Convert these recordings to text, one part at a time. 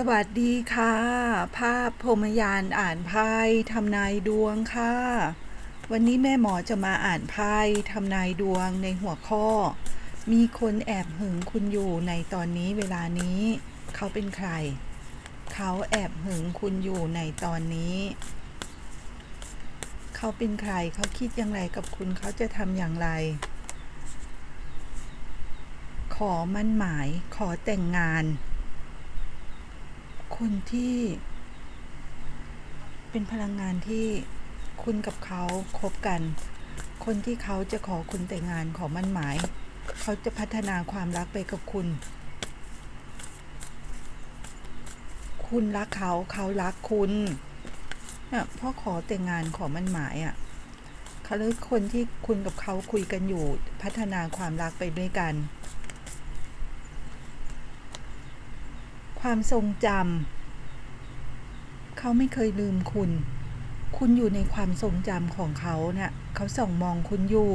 สวัสดีค่ะ ภาพพรมยานอ่านไพ่ทำนายดวงค่ะ วันนี้แม่หมอจะมาอ่านไพ่ทำนายดวงในหัวข้อ มีคนแอบหึงคุณอยู่ในตอนนี้เวลานี้ เขาเป็นใคร เขาแอบหึงคุณอยู่ในตอนนี้ เขาเป็นใครเขาคิดอย่างไรกับคุณเขาจะทำอย่างไร ขอมั่นหมายขอแต่งงาน คนที่ เป็นพลังงานที่คุณกับเขาคบกัน คนที่เขาจะขอคุณแต่งงานขอมั่นหมาย เขาจะพัฒนาความรักไปกับคุณ คุณรักเขาเขารักคุณเนี่ยพ่อขอแต่งงานขอมั่นหมายอะ่ะเขาเลยคนที่คุณกับเขาคุยกันอยู่ พัฒนาความรักไปด้วยกัน ความทรงจำเขาไม่เคยลืมคุณ คุณอยู่ในความทรงจำของเขาเนี่ยเขาส่องมองคุณอยู่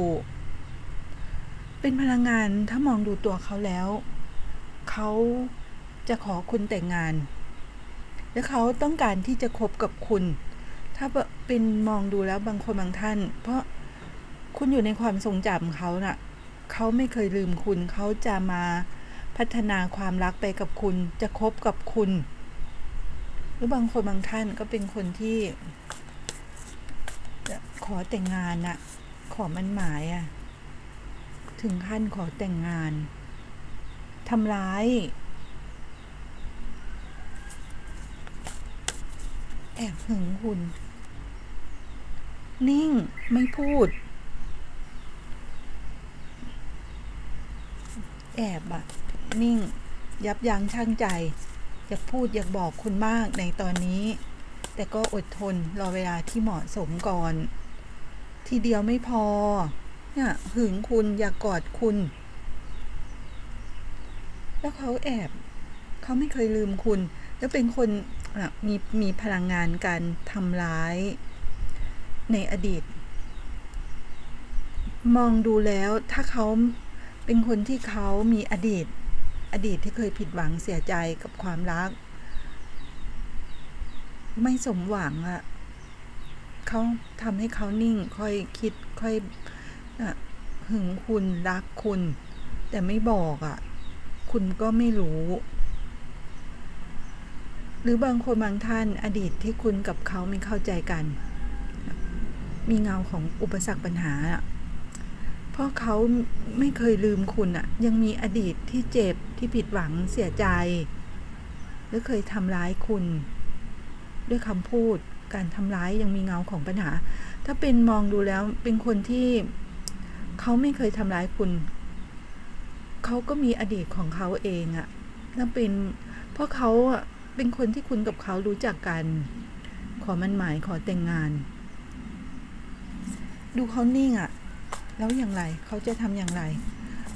เป็นพลังงานถ้ามองดูตัวเขาแล้ว เขาจะขอคุณแต่งงาน และเขาต้องการที่จะคบกับคุณ ถ้าเป็นมองดูแล้วบางคนบางท่าน เพราะคุณอยู่ในความทรงจำเขาน่ะ เขาไม่เคยลืมคุณ เขาจะมา พัฒนาความรักไปกับคุณ จะคบกับคุณ หรือบางคนบางท่านก็เป็นคนที่ ขอแต่งงานน่ะขอมันหมายอะถึงขั้นขอแต่งงานทำร้ายแอบหึงคุณ นิ่งไม่พูด แอบอะ นิ่ง ยับยั้งชั่งใจ อยากพูดอยากบอกคุณมากในตอนนี้ แต่ก็อดทนรอเวลาที่เหมาะสมก่อน ทีเดียวไม่พอเนี่ยหึงคุณอยากกอดคุณ แล้วเขาแอบ เขาไม่เคยลืมคุณ แล้วเป็นคนมีมีพลังงานการทำร้าย ในอดีต มองดูแล้วถ้าเขาเป็นคนที่เขามีอดีต อดีตที่เคยผิดหวังเสียใจกับความรัก ไม่สมหวังอะ่ะเขาทำให้เขานิ่งค่อยคิดค่อยอหึงคุณรักคุณ แต่ไม่บอกอะ่ะ คุณก็ไม่รู้ หรือบางคนบางท่านอดีตที่คุณกับเขาไม่เข้าใจกัน มีเงาของอุปสรรคปัญหาอะ เพราะเขาไม่เคยลืมคุณอะยังมีอดีตที่เจ็บที่ผิดหวังเสียใจ หรือเคยทำร้ายคุณ ด้วยคำพูดการทำร้ายยังมีเงาของปัญหา ถ้าเป็นมองดูแล้วเป็นคนที่เขาไม่เคยทำร้ายคุณ เขาก็มีอดีตของเขาเองอะนั่นเป็นเพราะเขาอะเป็นคนที่คุณกับเขารู้จักกัน ขอมันหมายขอแต่งงาน ดูเขานิ่งอะ แล้วอย่างไรเขาจะทำอย่างไร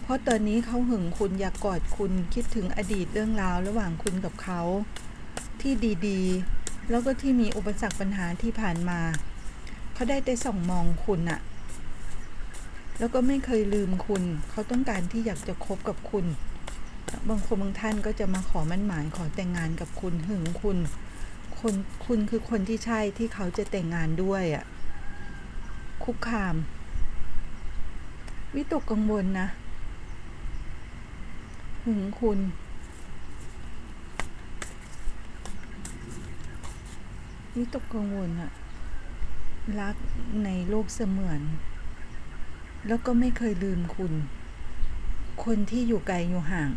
เพราะตอนนี้เขาหึงคุณอยากกอดคุณคิดถึงอดีตเรื่องราวระหว่างคุณกับเขา ที่ดีๆ แล้วก็ที่มีอุปสรรคปัญหาที่ผ่านมาเขาได้แต่ส่องมองคุณอะแล้วก็ไม่เคยลืมคุณ เขาต้องการที่อยากจะคบกับคุณ บางคนบางท่านก็จะมาขอมั่นหมายขอแต่งงานกับคุณหึงคุณคนคุณคือคนที่ใช่ที่เขาจะแต่งงานด้วยอะคุกคาม วิตกกังวลนะ หึงคุณ วิตกกังวลอะรักในโลกเสมือน แล้วก็ไม่เคยลืมคุณ คนที่อยู่ไกลอยู่ห่าง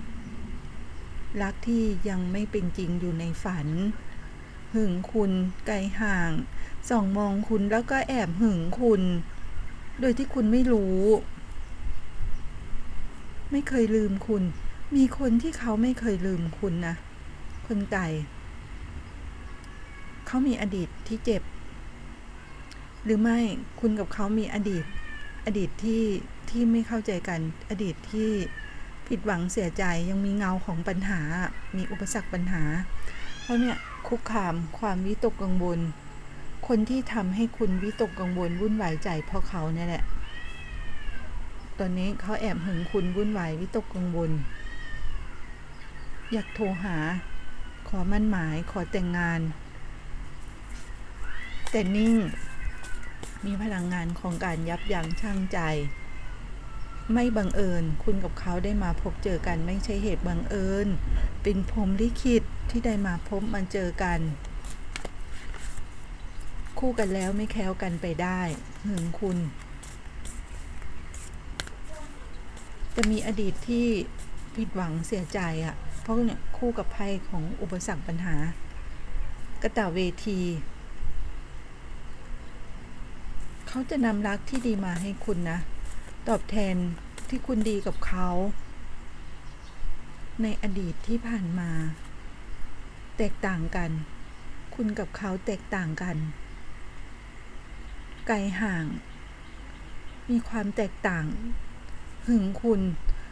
รักที่ยังไม่เป็นจริงอยู่ในฝัน หึงคุณไกลห่าง ส่องมองคุณแล้วก็แอบหึงคุณ โดยที่คุณไม่รู้ ไม่เคยลืมคุณ มีคนที่เขาไม่เคยลืมคุณนะ คนไก่ เขามีอดีตที่เจ็บ หรือไม่คุณกับเขามีอดีต อดีตที่ที่ไม่เข้าใจกัน อดีตที่ผิดหวังเสียใจยังมีเงาของปัญหา มีอุปสรรคปัญหา เพราะเนี่ยคุกคามความวิตกกังวล คนที่ทำให้คุณวิตกกังวลวุ่นวายใจเพราะเขาเนี่ยแหละ ตอนนี้เขาแอบหึงคุณวุ่นวายวิตกกังวล อยากโทรหา ขอมั่นหมายขอแต่งงาน แต่นิ่ง มีพลังงานของการยับยั้งชั่งใจ ไม่บังเอิญ คุณกับเขาได้มาพบเจอกันไม่ใช่เหตุบังเอิญ เป็นพรหมลิขิตที่ได้มาพบมาเจอกัน คู่กันแล้วไม่แคล้วกันไปได้หึงคุณ จะมีอดีตที่ผิดหวังเสียใจอะ่ะ เพราะเนี่ยคู่กับภัยของอุปสรรคปัญหา กระต่าเวที เขาจะนำรักที่ดีมาให้คุณนะ ตอบแทนที่คุณดีกับเขา ในอดีตที่ผ่านมา แตกต่างกัน คุณกับเขาแตกต่างกัน ไกลห่าง มีความแตกต่าง หึงคุณ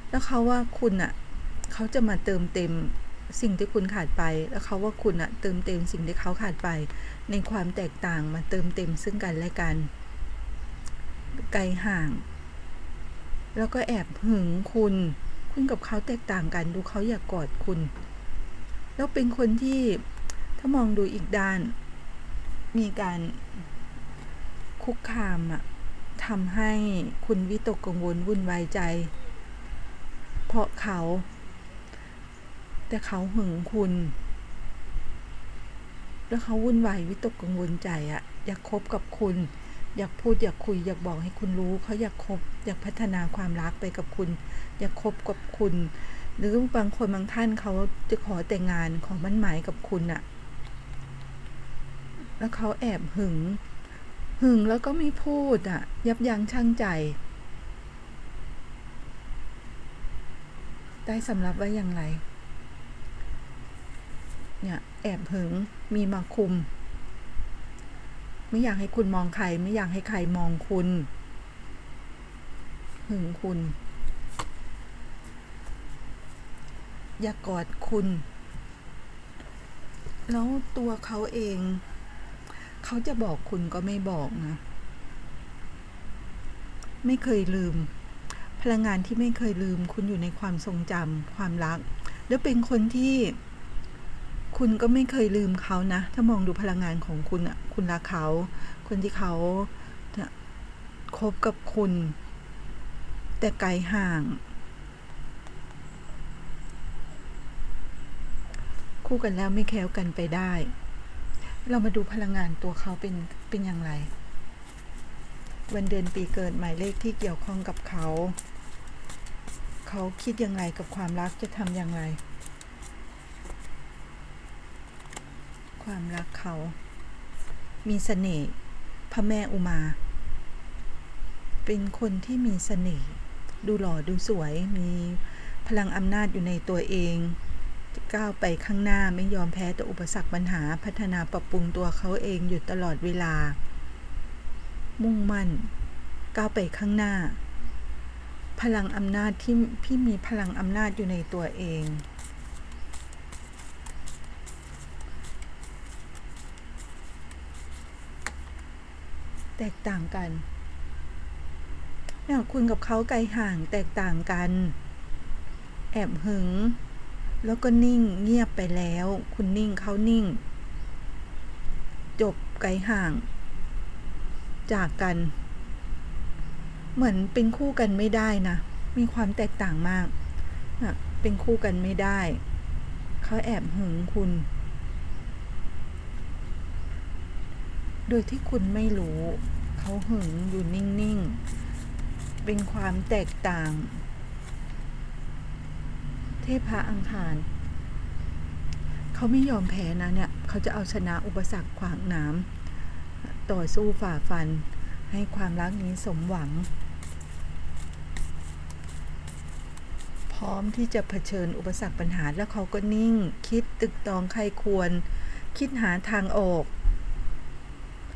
แล้วเขาว่าคุณอะ่ะเขาจะมาเติมเต็มสิ่งที่คุณขาดไป แล้วเขาว่าคุณอะเติมเต็มสิ่งที่เขาขาดไป ในความแตกต่างมาเติมเต็มซึ่งกันและกัน ไกลห่าง แล้วก็แอบหึงคุณ คุณกับเขาแตกต่างกัน ดูเขาอยากกอดคุณ แล้วเป็นคนที่ถ้ามองดูอีกด้าน มีการคุกคามอะ ทำให้คุณวิตกกังวลวุ่นวายใจ เพราะเขา แต่เขาหึงคุณ แล้วเขาวุ่นวายวิตกกังวลใจอะอยากคบกับคุณ อยากพูดอยากคุยอยากบอกให้คุณรู้ เขาอยากคบอยากพัฒนาความรักไปกับคุณ อยากคบกับคุณ หรือบางคนบางท่านเขาจะขอแต่งงานขอมั่นหมายกับคุณอะแล้วเขาแอบหึง หึงแล้วก็ไม่พูดอะยับยั้งชั่งใจ ได้สำรับไว้อย่างไร เนี่ยแอบหึงมีมาคุม ไม่อยากให้คุณมองใคร ไม่อยากให้ใครมองคุณ หึงคุณ อย่ากกอดคุณ แล้วตัวเขาเอง เขาจะบอกคุณก็ไม่บอกนะ ไม่เคยลืม พลังงานที่ไม่เคยลืม คุณอยู่ในความทรงจำความรัก แล้วเป็นคนที่ คุณก็ไม่เคยลืมเขานะ ถ้ามองดูพลังงานของคุณอะคุณรักเขา คนที่เขาคบกับคุณ แต่ไกลห่าง คู่กันแล้วไม่แคล้วกันไปได้ เรามาดูพลังงานตัวเขาเป็นเป็นอย่างไร วันเดือนปีเกิดหมายเลขที่เกี่ยวข้องกับเขา เขาคิดอย่างไรกับความรักจะทำอย่างไร ความรักเขา มีเสน่ห์พระแม่อุมา เป็นคนที่มีเสน่ห์ดูหล่อดูสวยมีพลังอำนาจอยู่ในตัวเอง ก้าวไปข้างหน้าไม่ยอมแพ้ต่ออุปสรรคปัญหาพัฒนาปรับปรุงตัวเขาเองอยู่ตลอดเวลา มุ่งมั่น ก้าวไปข้างหน้า พลังอำนาจที่พี่มีพลังอำนาจอยู่ในตัวเองแตกต่างกันเนี่ยคุณกับเขาไกลห่างแตกต่างกัน แอบหึง แล้วก็นิ่งเงียบไปแล้ว คุณนิ่งเขานิ่ง จบไกลห่าง จากกัน เหมือนเป็นคู่กันไม่ได้นะ มีความแตกต่างมากนะเป็นคู่กันไม่ได้ เขาแอบหึงคุณ โดยที่คุณไม่รู้ เขาหึงอยู่นิ่ง ๆ เป็นความแตกต่าง เทพะอังคาร เขาไม่ยอมแพ้นะเนี่ย เขาจะเอาชนะอุปสรรคขวางน้ำต่อสู้ฝ่าฟัน ให้ความรักนี้สมหวัง พร้อมที่จะเผชิญอุปสรรคปัญหาแล้วเขาก็นิ่ง คิดตึกตองใครควร คิดหาทางออก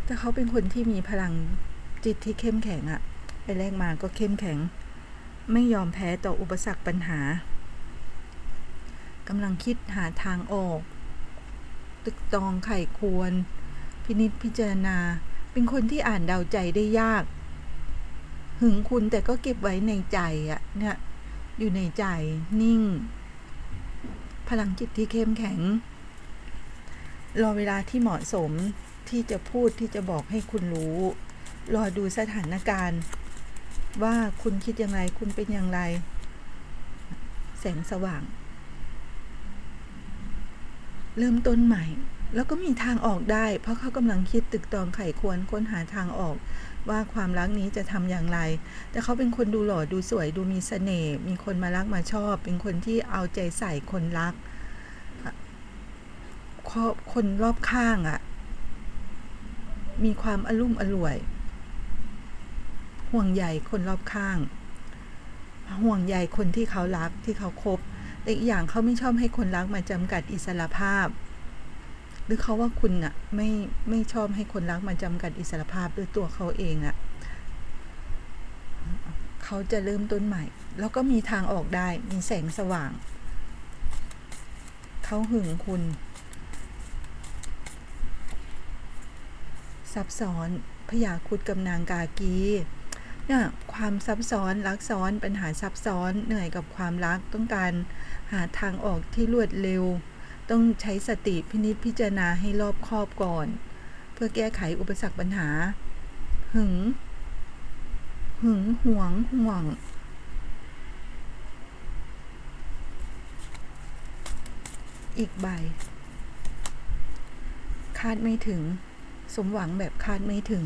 แต่เขาเป็นคนที่มีพลังจิตที่เข้มแข็งอะไปแรกมาก็เข้มแข็ง ไม่ยอมแพ้ต่ออุปสรรคปัญหา กำลังคิดหาทางออก ตึกตองไข่ควร พินิจพิจารณา เป็นคนที่อ่านเดาใจได้ยาก หึงคุณแต่ก็เก็บไว้ในใจอะเนี่ยอยู่ในใจนิ่ง พลังจิตที่เข้มแข็ง รอเวลาที่เหมาะสมที่จะพูดที่จะบอกให้คุณรู้ รอดูสถานการณ์ ว่าคุณคิดอย่างไร คุณเป็นอย่างไร แสงสว่าง เริ่มต้นใหม่ แล้วก็มีทางออกได้ เพราะเขากำลังคิดตึกตองไขควรค้นหาทางออก ว่าความรักนี้จะทำอย่างไร แต่เขาเป็นคนดูหล่อดูสวยดูมีเสน่ห์มีคนมารักมาชอบ เป็นคนที่เอาใจใส่คนรักครอบคนรอบข้างอะ่ะ มีความอลุ่มอล่วย ห่วงใยคนรอบข้าง ห่วงใยคนที่เขารักที่เขาคบ แต่อีกอย่างเขาไม่ชอบให้คนรักมาจำกัดอิสรภาพ หรือเขาว่าคุณอะไม่ไม่ชอบให้คนรักมาจำกัดอิสรภาพด้วยตัวเขาเองอะเขาจะเริ่มต้นใหม่ แล้วก็มีทางออกได้มีแสงสว่าง เขาหึงคุณซับซ้อนพยาคุดกับนางกากี เนี่ยความซับซ้อนรักซ้อนปัญหาซับซ้อนเหนื่อยกับความรักต้องการหาทางออกที่รวดเร็ว ต้องใช้สติพินิจพิจารณาให้รอบคอบก่อน เพื่อแก้ไขอุปสรรคปัญหา หึง หึงหวงห่วงอีกใบ คาดไม่ถึง สมหวังแบบคาดไม่ถึง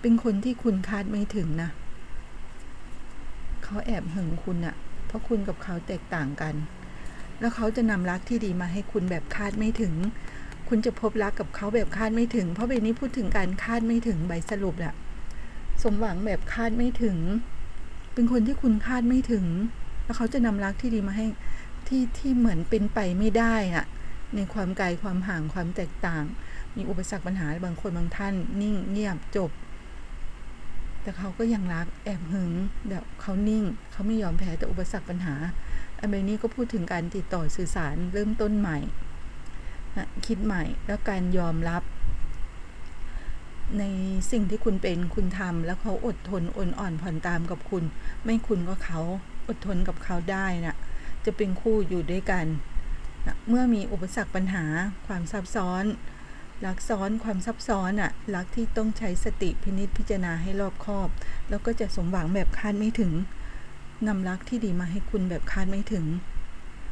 เป็นคนที่คุณคาดไม่ถึงนะ เขาแอบหึงคุณอะเพราะคุณกับเขาแตกต่างกัน แล้วเขาจะนำรักที่ดีมาให้คุณแบบคาดไม่ถึง คุณจะพบรักกับเขาแบบคาดไม่ถึง เพราะใบนี้พูดถึงการคาดไม่ถึงใบสรุปอะสมหวังแบบคาดไม่ถึง เป็นคนที่คุณคาดไม่ถึง แล้วเขาจะนำรักที่ดีมาให้ที่ที่เหมือนเป็นไปไม่ได้อะในความไกลความห่างความแตกต่าง มีอุปสรรคปัญหาบางคนบางท่าน นิ่งเงียบจบ แต่เขาก็ยังรักแอบหึงเดี๋ยวเขานิ่ง เขาไม่ยอมแพ้แต่อุปสรรคปัญหาอันนี้ก็พูดถึงการติดต่อสื่อสารเริ่มต้นใหม่นะคิดใหม่ แล้วการยอมรับ ในสิ่งที่คุณเป็นคุณทำแล้วเขาอดทนอ่อนอ่อนผ่อนตามกับคุณ ไม่คุณก็เขาอดทนกับเขาได้น่ะจะเป็นคู่อยู่ด้วยกันนะเมื่อมีอุปสรรคปัญหาความซับซ้อน รักซ้อนความซับซ้อนอะรักที่ต้องใช้สติพินิจพิจารณาให้รอบคอบ แล้วก็จะสมหวังแบบคาดไม่ถึงนำรักที่ดีมาให้คุณแบบคาดไม่ถึง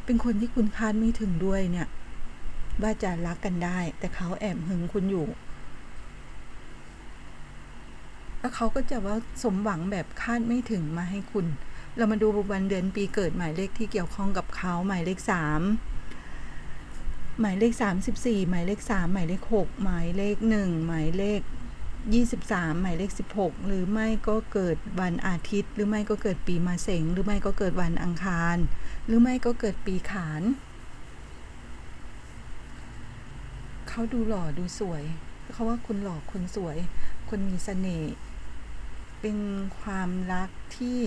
เป็นคนที่คุณคาดไม่ถึงด้วยเนี่ยว่าจะรักกันได้ แต่เขาแอบหึงคุณอยู่แล้วเขาก็จะว่าสมหวังแบบคาดไม่ถึงมาให้คุณ เรามาดูวันเดือนปีเกิดหมายเลขที่เกี่ยวข้องกับเขาหมายเลขสาม หมายเลขสามสิบสี่หมายเลขสามหมายเลขหกหมายเลขหนึ่งหมายเลขยี่สิบสามหมายเลขสิบหกหรือไม่ก็เกิดวันอาทิตย์ หรือไม่ก็เกิดปีมาเสงหรือไม่ก็เกิดวันอังคาร หรือไม่ก็เกิดปีขาน เขาดูหล่อดูสวย เขาว่าคุณหล่อคุณสวยคนมีเสน่ห์ เป็นความรักที่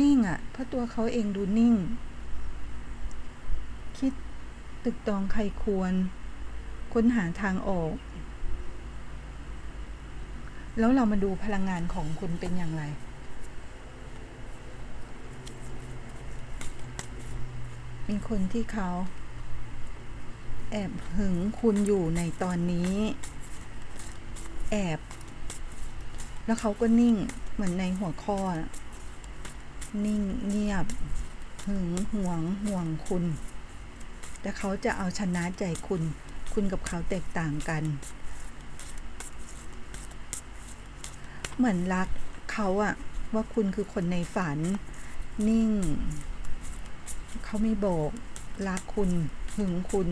นิ่งอะ่ะ เพราะตัวเขาเองดูนิ่ง ตึกตองใครควร ค้นหาทางออก แล้วเรามาดูพลังงานของคุณเป็นอย่างไรมีคนที่เขาแอบหึงคุณอยู่ในตอนนี้ แอบ แล้วเขาก็นิ่งเหมือนในหัวข้อ นิ่งเงียบ หึงหวงห่วงคุณ แต่เขาจะเอาชนะใจคุณ คุณกับเขาแตกต่างกัน เหมือนรักเขาอะว่าคุณคือคนในฝัน นิ่ง เขาไม่บอกรักคุณ หึงคุณ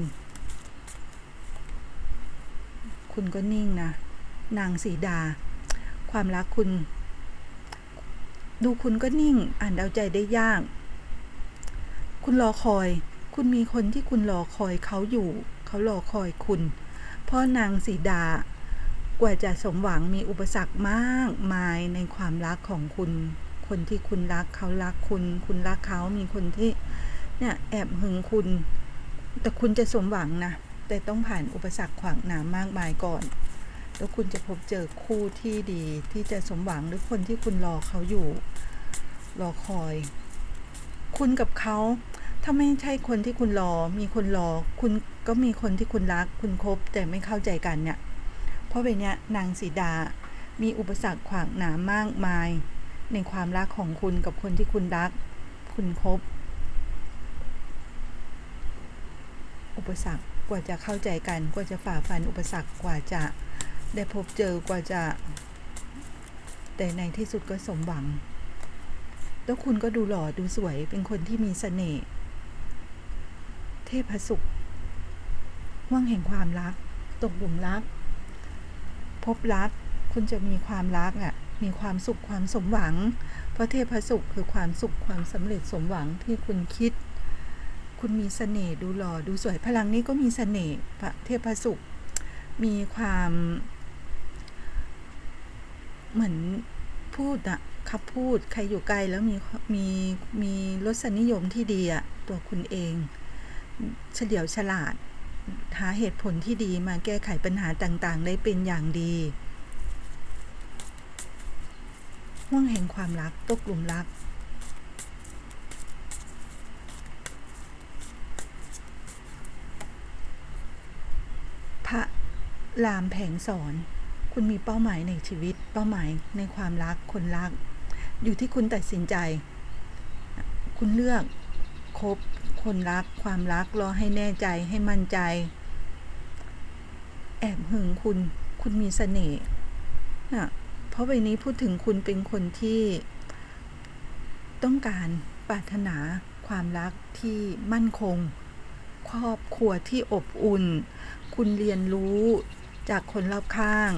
คุณก็นิ่งนะ นางสีดา ความรักคุณ ดูคุณก็นิ่ง อ่านเดาใจได้ยาก คุณรอคอย คุณมีคนที่คุณรอคอยเขาอยู่ เขารอคอยคุณพราะนางสีดา กว่าจะสมหวังมีอุปสรรคมากมายในความรักของคุณ คนที่คุณรักเขารักคุณ คุณรักเขามีคนที่เนี่ยแอบหึงคุณ แต่คุณจะสมหวังนะ แต่ต้องผ่านอุปสรรคขวางหนามมากมายก่อน แล้วคุณจะพบเจอคู่ที่ดีที่จะสมหวังหรือคนที่คุณรอเขาอยู่ รอคอย คุณกับเขา ถ้าไม่ใช่คนที่คุณรอ มีคนรอ คุณก็มีคนที่คุณรัก คุณคบแต่ไม่เข้าใจกันเนี่ย เพราะเป็นเนี้ยนางสีดา มีอุปสรรคขวางหนามมากมาย ในความรักของคุณกับคนที่คุณรัก คุณคบ อุปสรรคกว่าจะเข้าใจกัน กว่าจะฝ่าฟันอุปสรรคกว่าจะได้พบเจอกว่าจะ แต่ในที่สุดก็สมหวัง แล้วคุณก็ดูหล่อดูสวยเป็นคนที่มีเสน่ห์ เทพสุขว่างแห่งความรัก ตกหลุมรัก พบรัก คุณจะมีความรักอะ มีความสุขความสมหวัง เพราะเทพสุขคือความสุขความสำเร็จสมหวังที่คุณคิด คุณมีเสน่ห์ดูหล่อดูสวยพลังนี้ก็มีเสน่ห์พระเทพสุข มีความ เหมือนพูดอะคำพูดใครอยู่ไกลแล้วมีมีมีรสนิยมที่ดีอะตัวคุณเอง เฉลียวฉลาด หาเหตุผลที่ดีมาแก้ไขปัญหาต่างๆ ได้เป็นอย่างดีห่วงแห่งความรักตกหลุมรัก พระรามแผงสอน คุณมีเป้าหมายในชีวิต เป้าหมายในความรักคนรัก อยู่ที่คุณตัดสินใจ คุณเลือก คบคนรักความรักรอให้แน่ใจให้มั่นใจ แอบหึงคุณคุณมีเสน่ห์นะเพราะใบนี้พูดถึงคุณเป็นคนที่ ต้องการปรารถนาความรักที่มั่นคง ครอบครัวที่อบอุ่น คุณเรียนรู้จากคนรอบข้าง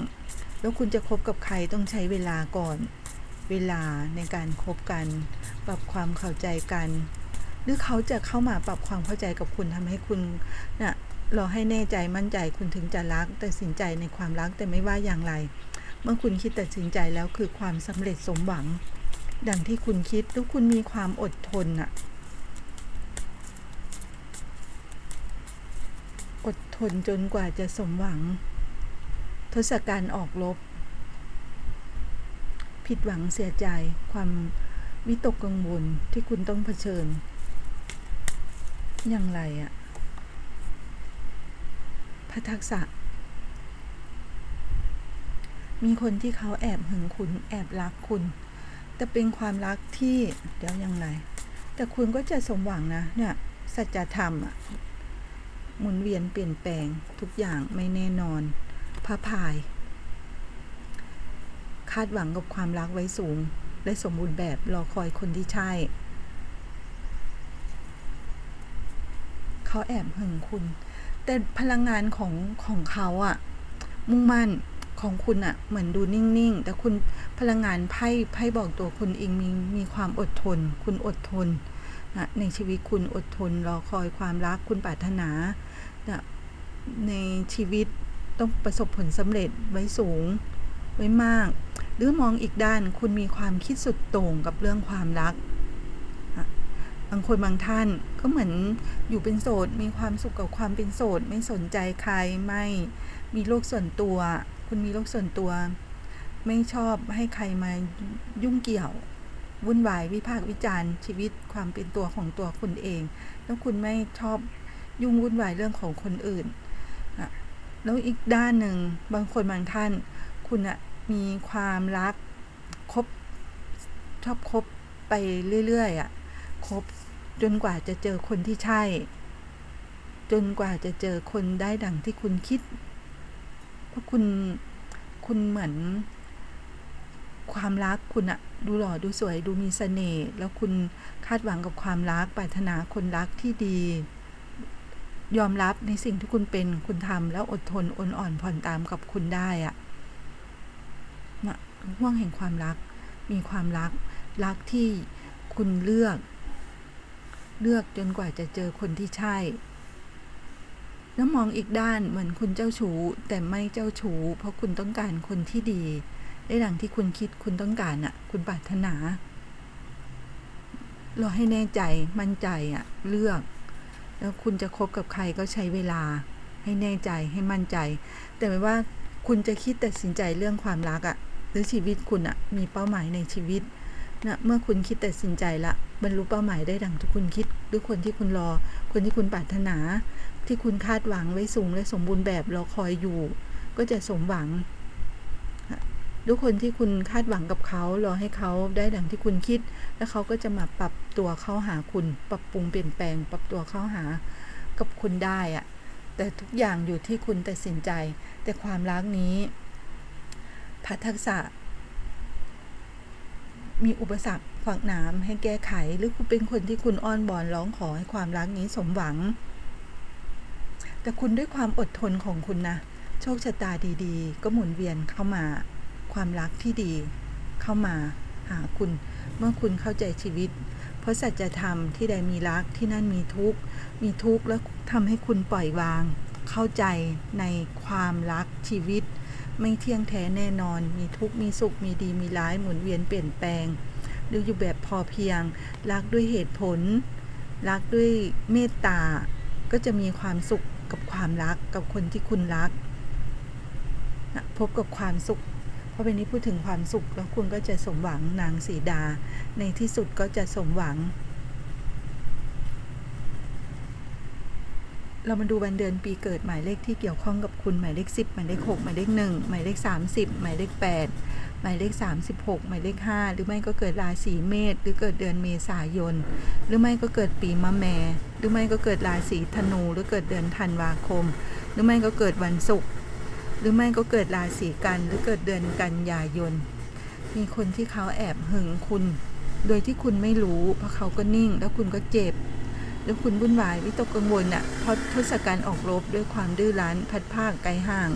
แล้วคุณจะคบกับใครต้องใช้เวลาก่อน เวลาในการคบกัน ปรับความเข้าใจกัน รือเขาจะเข้ามาปรับความเข้าใจกับคุณทำให้คุณนะ่ะรอให้แน่ใจมั่นใจคุณถึงจะรักแตัดสินใจในความรักแต่ไม่ว่าอย่างไร เมื่อคุณคิดตัดสินใจแล้วคือความสำเร็จสมหวัง ดังที่คุณคิดแล้วคุณมีความอดทนอะอดทนจนกว่าจะสมหวัง ทศกัณฐ์ออกรบผิดหวังเสียใจความวิตกกังวลที่คุณต้องเผชิญ อย่างไรอะพระทักษะ มีคนที่เขาแอบหึงคุณแอบรักคุณ แต่เป็นความรักที่เดี๋ยวยังไงแต่คุณก็จะสมหวังนะ เนี่ย สัจธรรมอะหมุนเวียนเปลี่ยนแปลงทุกอย่างไม่แน่นอนพระพาย คาดหวังกับความรักไว้สูง และสมบูรณ์แบบรอคอยคนที่ใช่ เขาแอบหึงคุณ แต่พลังงานของของเขาอะมุ่งมั่นของคุณอะเหมือนดูนิ่งๆ แต่คุณพลังงานไพ่ไพ่บอกตัวคุณเองมีมีความอดทน คุณอดทนนะในชีวิตคุณอดทนรอคอยความรักคุณปรารถนานะในชีวิตต้องประสบผลสำเร็จไว้สูงไว้มาก หรือมองอีกด้านคุณมีความคิดสุดโต่งกับเรื่องความรัก บางคนบางท่านก็เหมือนอยู่เป็นโสด มีความสุขกับความเป็นโสด ไม่สนใจใครไม่มีโลกส่วนตัว คุณมีโลกส่วนตัว ไม่ชอบให้ใครมายุ่งเกี่ยว วุ่นวายวิพากษ์วิจารณ์ชีวิตความเป็นตัวของตัวคุณเอง แล้วคุณไม่ชอบยุ่งวุ่นวายเรื่องของคนอื่นอะแล้วอีกด้านหนึ่งบางคนบางท่าน คุณอะมีความรักคบชอบคบไปเรื่อยๆอะคบ จนกว่าจะเจอคนที่ใช่ จนกว่าจะเจอคนได้ดังที่คุณคิด เพราะคุณคุณเหมือน ความรักคุณอะดูหล่อดูสวยดูมีเสน่ห์แล้วคุณคาดหวังกับความรักปรารถนาคนรักที่ดี ยอมรับในสิ่งที่คุณเป็นคุณทำแล้วอดทนอดอ่อนผ่อนตามกับคุณได้อะนะห่วงแห่งความรักมีความรัก รักที่คุณเลือก เลือกจนกว่าจะเจอคนที่ใช่ แล้วมองอีกด้านเหมือนคุณเจ้าชู้แต่ไม่เจ้าชู้เพราะคุณต้องการคนที่ดี ได้ดังที่คุณคิดคุณต้องการอะคุณปรารถนารอให้แน่ใจมั่นใจอะเลือก แล้วคุณจะคบกับใครก็ใช้เวลา ให้แน่ใจให้มั่นใจ แต่ไม่ว่าคุณจะคิดตัดสินใจเรื่องความรักอะหรือชีวิตคุณอะ มีเป้าหมายในชีวิต นะเมื่อคุณคิดตัดสินใจละบรรลุเป้าหมายได้ดังที่คุณคิด หรือคนที่คุณรอ คนที่คุณปรารถนา ที่คุณคาดหวังไว้สูงและสมบูรณ์แบบรอคอยอยู่ ก็จะสมหวังทุกคนที่คุณคาดหวังกับเขารอให้เขาได้ดังที่คุณคิด แล้วเขาก็จะมาปรับตัวเข้าหาคุณ ปรับปรุงเปลี่ยนแปลง ปรับตัวเข้าหากับคุณได้อะแต่ทุกอย่างอยู่ที่คุณตัดสินใจ แต่ความรักนี้พัฒทักษะ มีอุปสรรคขวางน้ำให้แก้ไข หรือคุณเป็นคนที่คุณอ้อนบอนร้องขอให้ความรักนี้สมหวัง แต่คุณด้วยความอดทนของคุณนะ โชคชะตาดีๆ ก็หมุนเวียนเข้ามา ความรักที่ดี เข้ามาหาคุณ เมื่อคุณเข้าใจชีวิต เพราะสัจธรรมที่ใดมีรักที่นั่นมีทุกข์มีทุกข์แล้วทำให้คุณปล่อยวาง เข้าใจในความรักชีวิต ไม่เที่ยงแท้แน่นอน มีทุกข์มีสุข มีดีมีร้าย หมุนเวียนเปลี่ยนแปลงดูอยู่แบบพอเพียง รักด้วยเหตุผล รักด้วยเมตตา ก็จะมีความสุขกับความรักกับคนที่คุณรักนะพบกับความสุข เพราะเป็นนี้พูดถึงความสุขแล้วคุณก็จะสมหวังนางสีดา ในที่สุดก็จะสมหวัง เรามาดูวันเดือนปีเกิดหมายเลขที่เกี่ยวข้องกับคุณหมายเลข 10 หมายเลข 6 หมายเลข 1 หมายเลข 30 หมายเลข 8 หมายเลข 36 หมายเลข 5 หรือไม่ก็เกิดราศีเมษหรือเกิดเดือนเมษายน หรือไม่ก็เกิดปีมะแม หรือไม่ก็เกิดราศีธนู หรือเกิดเดือนธันวาคม หรือไม่ก็เกิดวันศุกร์หรือไม่ก็เกิดราศีกันหรือเกิดเดือนกันยายน มีคนที่เขาแอบหึงคุณ โดยที่คุณไม่รู้เพราะเขาก็นิ่งแล้วคุณก็เจ็บ แล้วคุณวุ่นวายวิตกกังวลอะเพราะทศกัณฐ์ออกรบด้วยความดื้อรั้นพัดภาคไกลห่าง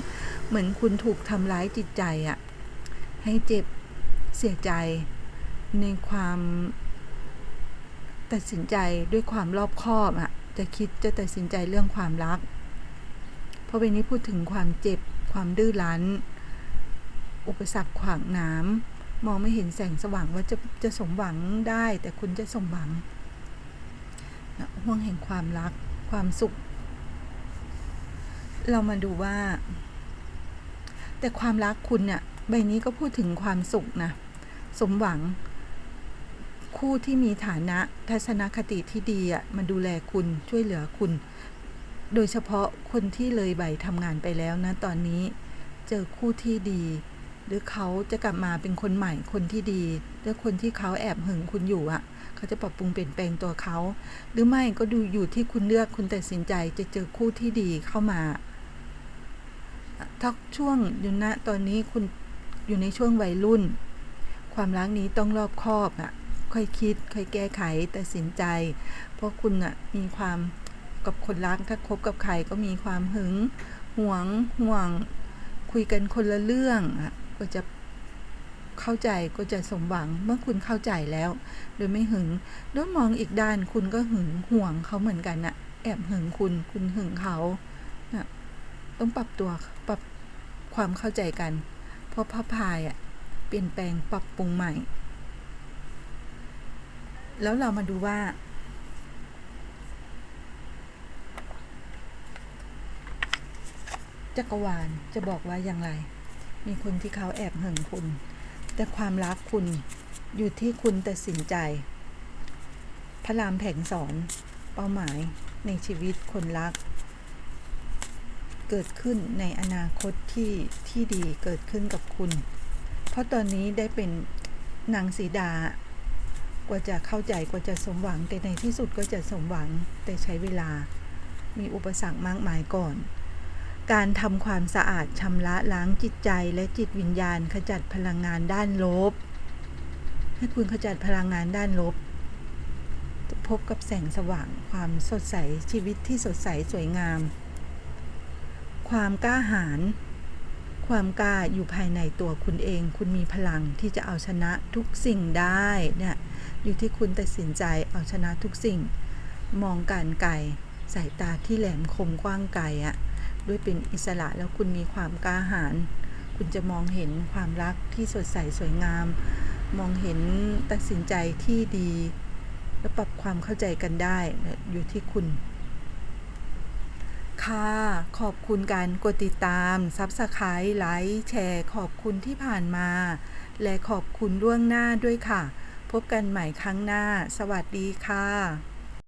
เหมือนคุณถูกทำร้ายจิตใจอะให้เจ็บเสียใจในความตัดสินใจด้วยความรอบคอบอะจะคิดจะตัดสินใจเรื่องความรัก เพราะเป็นนี้พูดถึงความเจ็บความดื้อรั้น อุปสรรคขวางน้ำมองไม่เห็นแสงสว่างว่าจะจะสมหวังได้ แต่คุณจะสมหวัง ห่วงแห่งความรัก ความสุข เรามาดูว่า แต่ความรักคุณเนี่ยใบนี้ก็พูดถึงความสุขนะ สมหวัง คู่ที่มีฐานะทัศนคติที่ดีอะมาดูแลคุณช่วยเหลือคุณ โดยเฉพาะคนที่เลยใบทำงานไปแล้วนะ ตอนนี้ เจอคู่ที่ดี หรือเขาจะกลับมาเป็นคนใหม่คนที่ดีหรือคนที่เขาแอบหึงคุณอยู่อะ เขาจะปรับปรุงเปลี่ยนแปลงตัวเขา หรือไม่ก็ดูอยู่ที่คุณเลือกคุณตัดสินใจจะเจอคู่ที่ดีเข้ามาทักช่วงอยู่ณตอนนี้คุณอยู่ในช่วงวัยรุ่น ความรักนี้ต้องรอบคอบอะค่อยคิดค่อยแก้ไขตัดสินใจ เพราะคุณอะมีความกับคนรักถ้าคบกับใครก็มีความหึงหวงห่วง คุยกันคนละเรื่องอะ ก็จะเข้าใจก็จะสมหวังเมื่อคุณเข้าใจแล้ว โดยไม่หึงแล้วยมองอีกด้านคุณก็หึงห่วงเขาเหมือนกันน่ะแอบหึงคุณคุณหึงเขานะต้องปรับตัวปรับความเข้าใจกัน เพราะพระพายอะเปลี่ยนแปลงปรับปรุงใหม่ แล้วเรามาดูว่าจักรวาลจะบอกว่าอย่างไร มีคนที่เขาแอบหึงคุณ แต่ความรักคุณอยู่ที่คุณตัดสินใจ พระรามแผงสอน เป้าหมายในชีวิตคนรัก เกิดขึ้นในอนาคตที่ที่ดีเกิดขึ้นกับคุณ เพราะตอนนี้ได้เป็นนางสีดากว่าจะเข้าใจกว่าจะสมหวัง แต่ในที่สุดก็จะสมหวังแต่ใช้เวลามีอุปสรรคมากมายก่อน การทำความสะอาดชำระล้างจิตใจและจิตวิญญาณขจัดพลังงานด้านลบ ให้คุณขจัดพลังงานด้านลบ พบกับแสงสว่างความสดใสชีวิตที่สดใสสวยงาม ความกล้าหาญความกล้าอยู่ภายในตัวคุณเอง คุณมีพลังที่จะเอาชนะทุกสิ่งได้เนี่ยอยู่ที่คุณตัดสินใจเอาชนะทุกสิ่ง มองการไกลสายตาที่แหลมคมกว้างไกลอะ ด้วยเป็นอิสระแล้วคุณมีความกล้าหาญคุณจะมองเห็นความรักที่สดใสสวยงาม มองเห็นตัดสินใจที่ดี และปรับความเข้าใจกันได้อยู่ที่คุณ ค่ะ ขอบคุณการกดติดตามซับสไครต์ไลค์แชร์ ขอบคุณที่ผ่านมา และขอบคุณล่วงหน้าด้วยค่ะ พบกันใหม่ครั้งหน้า สวัสดีค่ะ